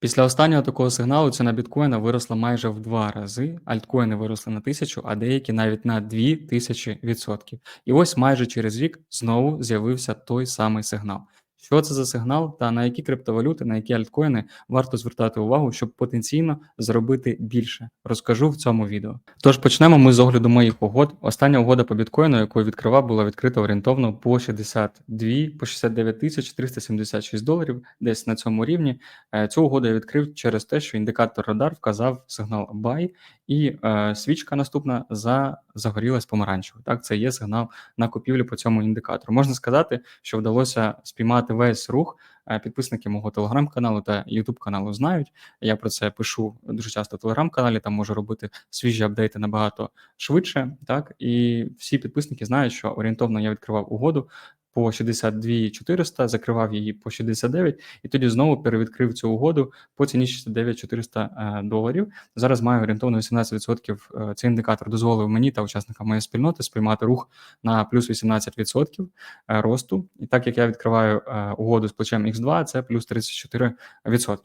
Після останнього такого сигналу ціна біткоїна виросла майже в два рази, альткоїни виросли на тисячу, а деякі навіть на дві тисячі відсотків. І ось майже через рік знову з'явився той самий сигнал. Що це за сигнал та на які криптовалюти, на які альткоїни варто звертати увагу, щоб потенційно заробити більше? Розкажу в цьому відео. Тож почнемо ми з огляду моїх угод. Остання угода по біткоїну, яку я відкривав, була відкрита орієнтовно по 62, по 69 тисяч 376 доларів, десь на цьому рівні. Е, Цю угоду я відкрив через те, що індикатор радар вказав сигнал buy, і е, свічка наступна за загорілась помаранчево. Так, це є сигнал на купівлю по цьому індикатору. Можна сказати, що вдалося спіймати весь рух. Е, Підписники мого телеграм-каналу та ютуб каналу знають. Я про це пишу дуже часто в телеграм-каналі. Там можу робити свіжі апдейти набагато швидше. Так і всі підписники знають, що орієнтовно я відкривав угоду по 62 400, закривав її по 69, і тоді знову перевідкрив цю угоду по ціні 69 400 е, доларів. Зараз маю орієнтовно 18%. Е, Цей індикатор дозволив мені та учасникам моєї спільноти сприймати рух на плюс 18% е, росту. І так як я відкриваю угоду з плечем X2, це плюс 34%.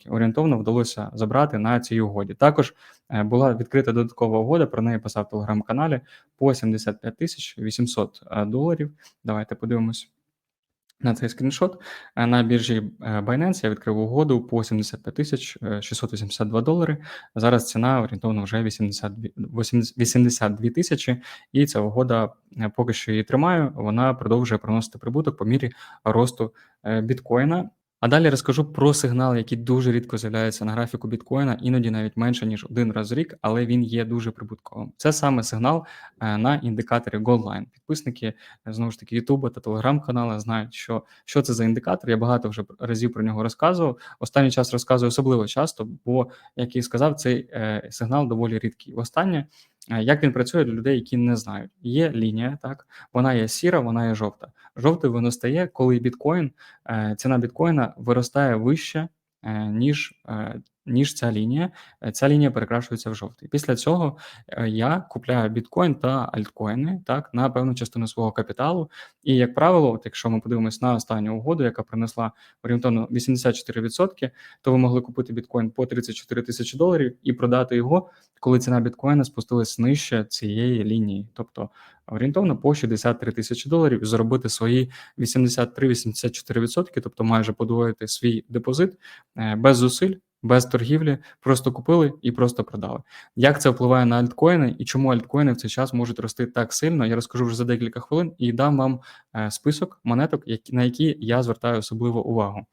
Орієнтовно вдалося забрати на цій угоді. Також була відкрита додаткова угода, про неї писав в телеграм-каналі по 75 тисяч 800 е, доларів. Давайте подивимось на цей скріншот. Е, На біржі е, Binance я відкрив угоду по 75 тисяч е, 682 долари. Зараз ціна орієнтовно вже 82 тисячі, і ця угода е, поки що її тримаю. Вона продовжує приносити прибуток по мірі росту е, біткоїна. А далі розкажу про сигнал, який дуже рідко з'являється на графіку біткоїна, іноді навіть менше ніж один раз в рік, але він є дуже прибутковим. Це саме сигнал е, на індикаторі Goldline. Підписники е, знову ж таки Ютуба та телеграм-канала знають, що, що це за індикатор. Я багато вже разів про нього розказував. Останній час розказую особливо часто, бо, як і сказав, цей е, сигнал доволі рідкий. Востаннє Е, Як він працює для людей, які не знають? Є лінія, так вона є сіра, вона є жовта. Жовтою воно стає, коли біткоін, е, ціна біткоїна виростає вище, е, ніж, е, ніж ця лінія. Е, Ця лінія перекрашується в жовтий. Після цього е, я купляю біткоін та альткоїни так на певну частину свого капіталу. І як правило, от якщо ми подивимось на останню угоду, яка принесла орієнтовно 84%, то ви могли купити біткоін по 34 тисячі доларів і продати його, коли ціна біткоїна спустилась нижче цієї лінії, тобто орієнтовно по 63 тисячі доларів, і заробити свої 83-84%, тобто майже подвоїти свій депозит е, без зусиль. Без торгівлі просто купили і просто продали. Як це впливає на альткоїни і чому альткоїни в цей час можуть рости так сильно? Я розкажу вже за декілька хвилин і дам вам е, список монеток, на які я звертаю особливо увагу.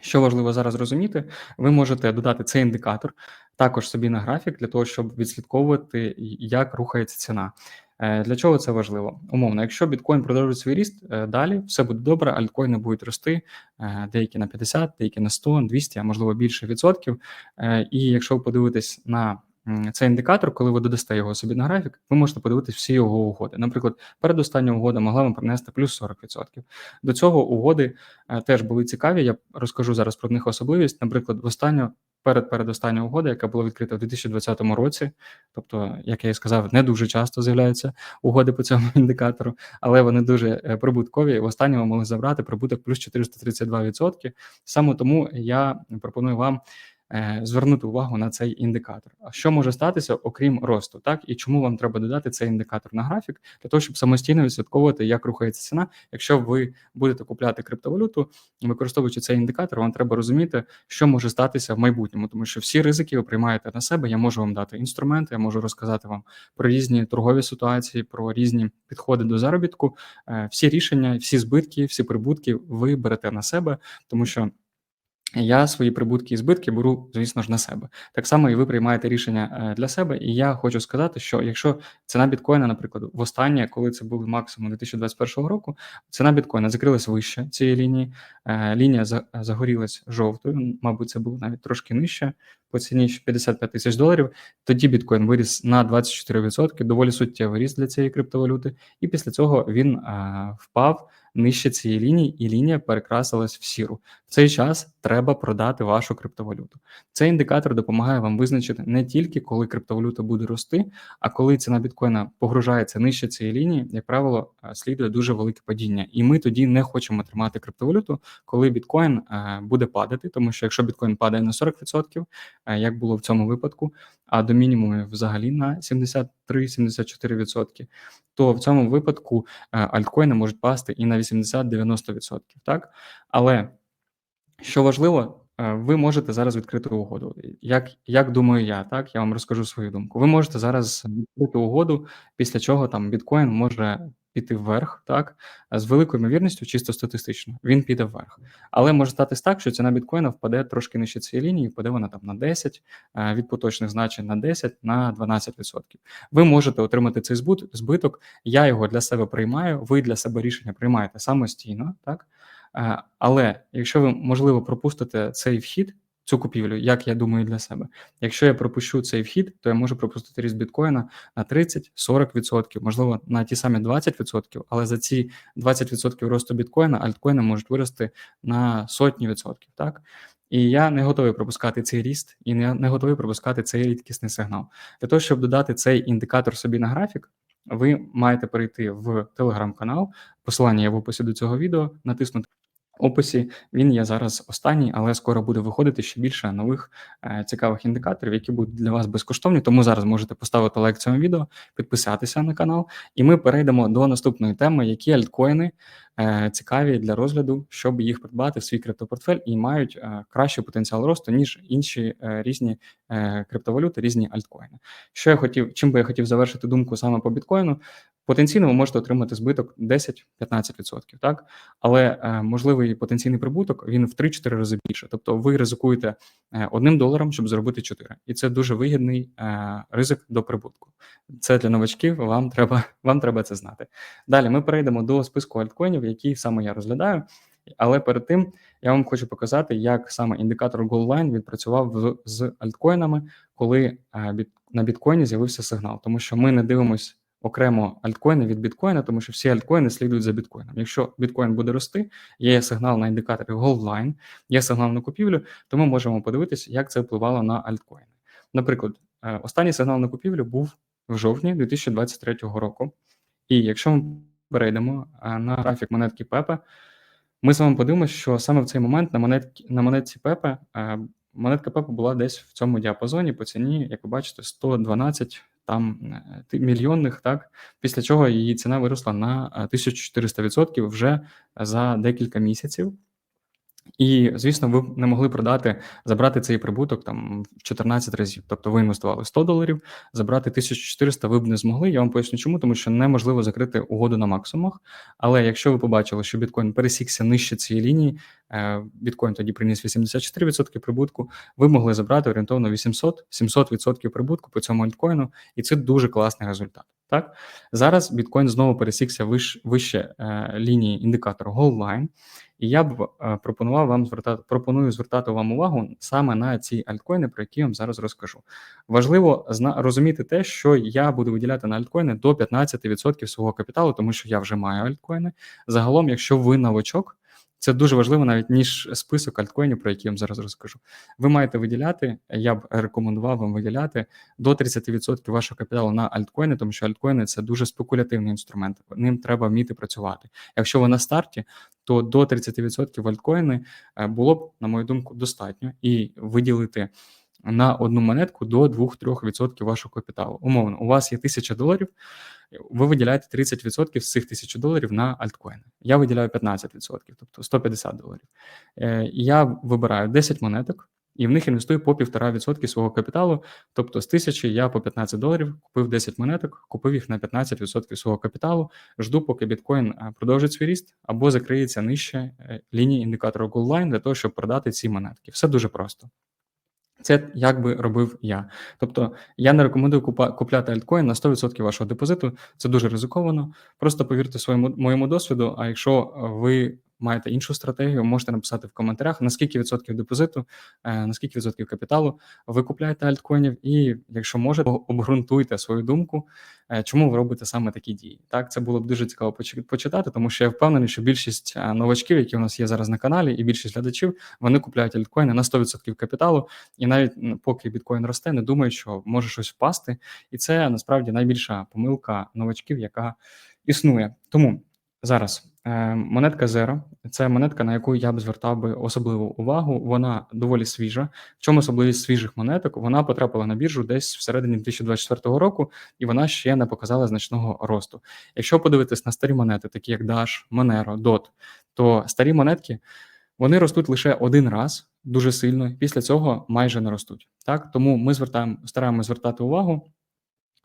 Що важливо зараз розуміти, ви можете додати цей індикатор також собі на графік для того, щоб відслідковувати, як рухається ціна. Е, Для чого це важливо? Умовно, якщо біткоін продовжує свій ріст е, далі, все буде добре, альткоїни будуть рости, е, деякі на 50, деякі на 100, 200, а можливо більше відсотків. І якщо ви подивитесь на цей індикатор, коли ви додасте його собі на графік, ви можете подивитись всі його угоди. Наприклад, передостання угода могла вам принести плюс 40%. До цього угоди теж були цікаві. Я розкажу зараз про них особливість. Наприклад, в останню перед передостання угода, яка була відкрита в 2020 році. Тобто, як я і сказав, не дуже часто з'являються угоди по цьому індикатору, але вони дуже е, прибуткові. В останньому могли забрати прибуток плюс 432%. Саме тому я пропоную вам. Е, Звернути увагу на цей індикатор. А що може статися, окрім росту, так і чому вам треба додати цей індикатор на графік для того, щоб самостійно відслідковувати, як рухається ціна. Якщо ви будете купляти криптовалюту, використовуючи цей індикатор, вам треба розуміти, що може статися в майбутньому, тому що всі ризики ви приймаєте на себе. Я можу вам дати інструменти, я можу розказати вам про різні торгові ситуації, про різні підходи до заробітку. Е, Всі рішення, всі збитки, всі прибутки ви берете на себе, тому що. Я свої прибутки і збитки беру, звісно ж, на себе. Так само і ви приймаєте рішення е, для себе. І я хочу сказати, що якщо ціна біткоїна, наприклад, востаннє, коли це був максимум 2021 року, ціна біткоїна закрилась вище цієї лінії, е, лінія за- загорілась жовтою, мабуть, це було навіть трошки нижче по ціні 55 тисяч доларів. Тоді біткоін виріс на 24%, доволі суттєвий ріст для цієї криптовалюти, і після цього він е, впав нижче цієї лінії, і лінія перекрасилась в сіру. В цей час треба продати вашу криптовалюту. Цей індикатор допомагає вам визначити не тільки коли криптовалюта буде рости, а коли ціна біткоїна погружається нижче цієї лінії, як правило, е, слідує дуже велике падіння. І ми тоді не хочемо тримати криптовалюту, коли біткоін е, буде падати, тому що якщо біткоін падає на 40%, е, як було в цьому випадку, а до мінімуму взагалі на 73-74%, то в цьому випадку альткоїни можуть пасти і на 80-90%. Так, але що важливо, е, ви можете зараз відкрити угоду. Як як думаю я, так я вам розкажу свою думку. Ви можете зараз відкрити угоду, після чого там біткоін може піти вверх, так з великою ймовірністю, чисто статистично, він піде вверх. Але може статись так, що ціна біткоїна впаде трошки нижче цієї лінії, впаде вона там на 10, е, від поточних значень на 10, на 12%. Ви можете отримати цей збиток. Я його для себе приймаю. Ви для себе рішення приймаєте самостійно, так. Е, але якщо ви, можливо, пропустите цей вхід, цю купівлю, як я думаю, для себе. Якщо я пропущу цей вхід, то я можу пропустити ріст біткоїна на 30-40%, можливо, на ті самі 20%, але за ці 20% росту біткоїна альткоїни можуть вирости на сотні відсотків. Так? І я не готовий пропускати цей ріст і не, готовий пропускати цей рідкісний сигнал. Для того, щоб додати цей індикатор собі на графік, ви маєте перейти в телеграм-канал. Посилання є в описі до цього відео, натиснути описі. Він є зараз останній, але скоро буде виходити ще більше нових е, цікавих індикаторів, які будуть для вас безкоштовні. Тому зараз можете поставити лайк цьому відео, підписатися на канал, і ми перейдемо до наступної теми, які альткоїни е, цікаві для розгляду, щоб їх придбати в свій криптопортфель і мають е, кращий потенціал росту ніж інші різні криптовалюти, різні альткоїни. Що я хотів, чим би я хотів завершити думку саме по біткоїну? Потенційно ви можете отримати збиток 10-15%, так? Але е, можливий потенційний прибуток він в 3-4 рази більше. Тобто ви ризикуєте е, одним доларом, щоб заробити 4. І це дуже вигідний е, ризик до прибутку. Це для новачків, вам треба вам треба це знати. Далі ми перейдемо до списку альткоїнів, які саме я розглядаю. Але перед тим я вам хочу показати, як саме індикатор GoldLine відпрацював з альткоїнами, коли е, на біткоїні з'явився сигнал, тому що ми не дивимося окремо альткоїни від біткоїна, тому що всі альткоїни слідують за біткоїном. Якщо біткоін буде рости, є сигнал на індикаторі Goldline, є сигнал на купівлю, то ми можемо подивитися, як це впливало на альткоїни. Наприклад, е, останній сигнал на купівлю був в жовтні 2023 року. І якщо ми перейдемо е, на графік монетки Пепе, ми з вами подивимося, що саме в цей момент на монетці на монетці Пепе е, монетка Пепе була десь в цьому діапазоні по ціні, як ви бачите, 112 там е, мільйонних, так після чого її ціна виросла на 1400% е, вже за декілька місяців. І, звісно, ви не могли продати, забрати цей прибуток там в 14 разів. Тобто ви інвестували 100 доларів, забрати 1400 ви б не змогли. Я вам поясню, чому, тому що неможливо закрити угоду на максимумах. Але якщо ви побачили, що біткоін пересікся нижче цієї лінії, е, біткоін тоді приніс 84% прибутку, ви могли забрати орієнтовно 800-700% прибутку по цьому альткоїну, і це дуже класний результат. Так зараз біткоін знову пересікся вище, вище лінії індикатору Goldline, і я б е, пропонував вам звертати пропоную звертати вам увагу саме на ці альткоїни, про які я вам зараз розкажу. Важливо зна розуміти те, що я буду виділяти на альткоїни до 15% свого капіталу, тому що я вже маю альткоїни. Загалом, якщо ви новачок. Це дуже важливо, навіть ніж список альткоїнів, про які я вам зараз розкажу. Ви маєте виділяти, я б рекомендував вам виділяти до 30% вашого капіталу на альткоїни, тому що альткоїни це дуже спекулятивний інструмент. Ним треба вміти працювати. Якщо ви на старті, то до 30% альткоїни е, було б, на мою думку, достатньо і виділити. На одну монетку до 2-3% вашого капіталу. Умовно, у вас є 1000 доларів, ви виділяєте 30% з цих 1000 доларів на альткоїни. Я виділяю 15%, тобто 150 доларів. Е, я вибираю 10 монеток і в них інвестую по 1,5% свого капіталу. Тобто з 1000 я по 15 доларів купив 10 монеток, купив їх на 15% свого капіталу, жду, поки біткоін е, продовжить свій ріст або закриється нижче е, лінії індикатора Goldline для того, щоб продати ці монетки. Все дуже просто. Це як би робив я. Тобто я не рекомендую купляти альткоін на 100% вашого депозиту. Це дуже ризиковано. Просто повірте своєму моєму досвіду. А якщо ви маєте іншу стратегію, можете написати в коментарях, наскільки відсотків депозиту, е, наскільки відсотків капіталу ви купляєте альткоїнів, і якщо можете, обґрунтуйте свою думку, е, чому ви робите саме такі дії. Так, це було б дуже цікаво почитати, тому що я впевнений, що більшість е, новачків, які у нас є зараз на каналі, і більшість глядачів, вони купляють альткоїни на 100% капіталу, і навіть поки біткоін росте, не думають, що може щось впасти. І це насправді найбільша помилка новачків, яка існує. Тому зараз монетка Zero – це монетка, на яку я б звертав би особливу увагу. Вона доволі свіжа. В чому особливість свіжих монеток? Вона потрапила на біржу десь всередині 2024 року, і вона ще не показала значного росту. Якщо подивитись на старі монети, такі як Dash, Monero, DOT, то старі монетки вони ростуть лише один раз дуже сильно, після цього майже не ростуть. Так тому ми звертаємо стараємося звертати увагу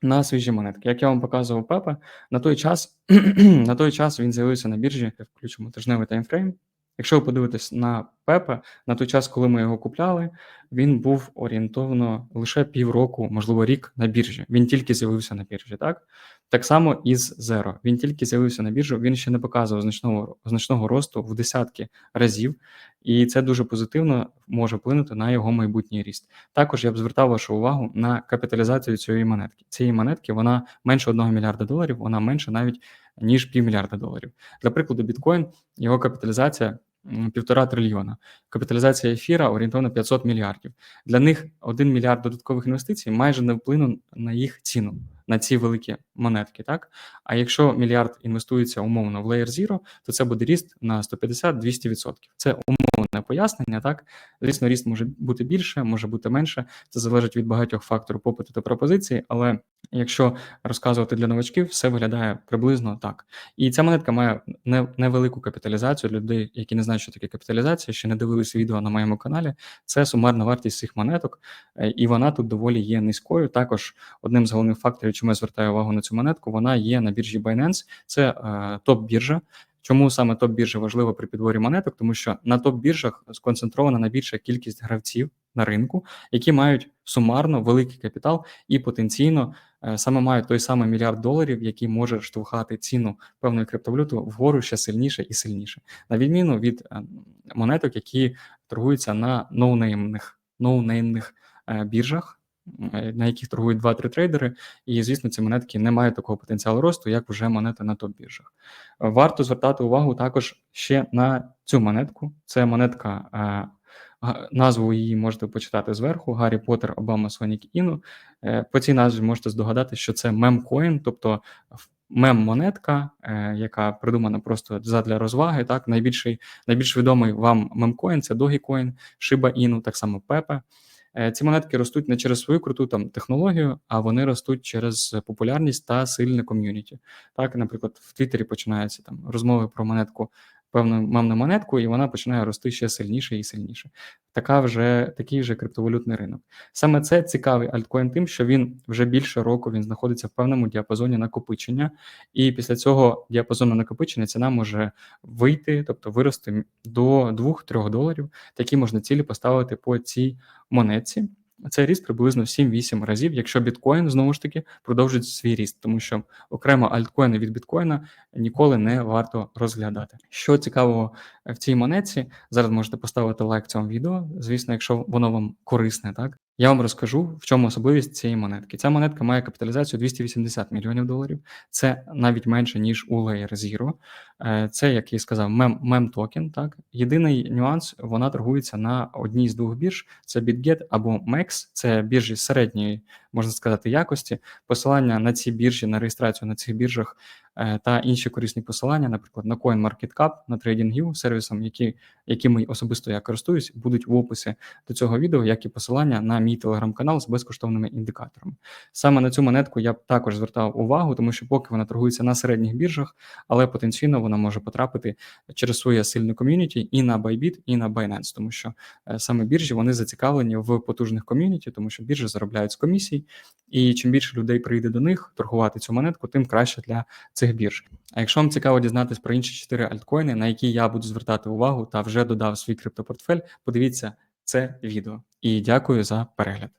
на свіжі монетки. Як я вам показував Пепе, на той час на той час він з'явився на біржі. Включимо тижневий таймфрейм. Якщо ви подивитесь на Пепе, на той час, коли ми його купляли, він був орієнтовно лише півроку, можливо, рік на біржі. Він тільки з'явився на біржі, так? Так само і з Zero. Він тільки з'явився на біржу, він ще не показував значного значного росту в десятки разів, і це дуже позитивно може вплинути на його майбутній ріст. Також я б звертав вашу увагу на капіталізацію цієї монетки. Цієї монетки вона менше 1 мільярда доларів, вона менше навіть ніж півмільярда доларів. Для прикладу, біткоін, його капіталізація півтора трильйона. Капіталізація ефіра орієнтовно 500 мільярдів. Для них 1 мільярд додаткових інвестицій майже не вплине на їх ціну. На ці великі монетки, так а якщо мільярд інвестується умовно в Layer Zero, то це буде ріст на 150-200%. Це умовне пояснення. Так, звісно, ріст може бути більше, може бути менше. Це залежить від багатьох факторів попиту та пропозиції. Але якщо розказувати для новачків, все виглядає приблизно так. І ця монетка має невелику капіталізацію людей, які не знають, що таке капіталізація, ще не дивились відео на моєму каналі. Це сумарна вартість цих монеток, е, і вона тут доволі є низькою. Також одним з головних факторів, чому я звертаю увагу на цю монетку, вона є на біржі Binance. Це е, топ-біржа. Чому саме топ-біржа важлива при підборі монеток? Тому що на топ-біржах сконцентрована найбільша кількість гравців на ринку, які мають сумарно великий капітал і потенційно е, саме мають той самий мільярд доларів, який може штовхати ціну певної криптовалюти вгору ще сильніше і сильніше, на відміну від е, монеток, які торгуються на ноунеймних ноунеймних е, біржах. Е, На яких торгують 2-3 трейдери, і звісно, ці монетки не мають такого потенціалу росту, як вже монети на топ-біржах. Е, Варто звертати увагу також ще на цю монетку. Це монетка, е, назву її можете почитати зверху: Гаррі Поттер, Обама, Сонік Іну. По цій назві можете здогадатися, що це мемкоін, тобто мем-монетка, яка придумана просто задля розваги. Так, найбільший, найбільш відомий вам мемкоін це Dogecoin, Shiba Inu, так само Pepe. Е, Ці монетки ростуть не через свою круту там технологію, а вони ростуть через популярність та сильне ком'юніті. Так, наприклад, в Твіттері починаються там розмови про монетку, певну мемну монетку, і вона починає рости ще сильніше і сильніше. Така вже такий вже криптовалютний ринок. Саме це цікавий альткоін тим, що він вже більше року він знаходиться в певному діапазоні накопичення, і після цього діапазону накопичення ціна може вийти, тобто вирости до 2-3 доларів. Такі можна цілі поставити по цій монетці. Це ріст приблизно 7-8 разів, якщо біткоін знову ж таки продовжить свій ріст, тому що окремо альткоїни від біткоїна ніколи не варто розглядати. Що цікавого в цій монетці, зараз можете поставити лайк цьому відео. Звісно, якщо воно вам корисне, так я вам розкажу, в чому особливість цієї монетки. Ця монетка має капіталізацію 280 мільйонів доларів. Це навіть менше ніж у Layer Zero. Е, Це, як я сказав, мем, мем токен. Так, єдиний нюанс, вона торгується на одній з двох бірж: це BitGet або MEX, це біржі середньої, можна сказати, якості. Посилання на ці біржі, на реєстрацію на цих біржах е, та інші корисні посилання, наприклад, на CoinMarketCap, на TradingView, сервісом, які, якими особисто я користуюсь, будуть в описі до цього відео, як і посилання на мій телеграм-канал з безкоштовними індикаторами. Саме на цю монетку я б також звертав увагу, тому що поки вона торгується на середніх біржах, але потенційно вона може потрапити через своє сильне ком'юніті і на Bybit, і на Binance, тому що е, саме біржі вони зацікавлені в потужних ком'юніті, тому що біржі заробляють з комісій, і чим більше людей прийде до них торгувати цю монетку, тим краще для цих бірж. А якщо вам цікаво дізнатись про інші чотири альткоїни, на які я буду звертати увагу та вже додав свій криптопортфель, подивіться це відео. І дякую за перегляд.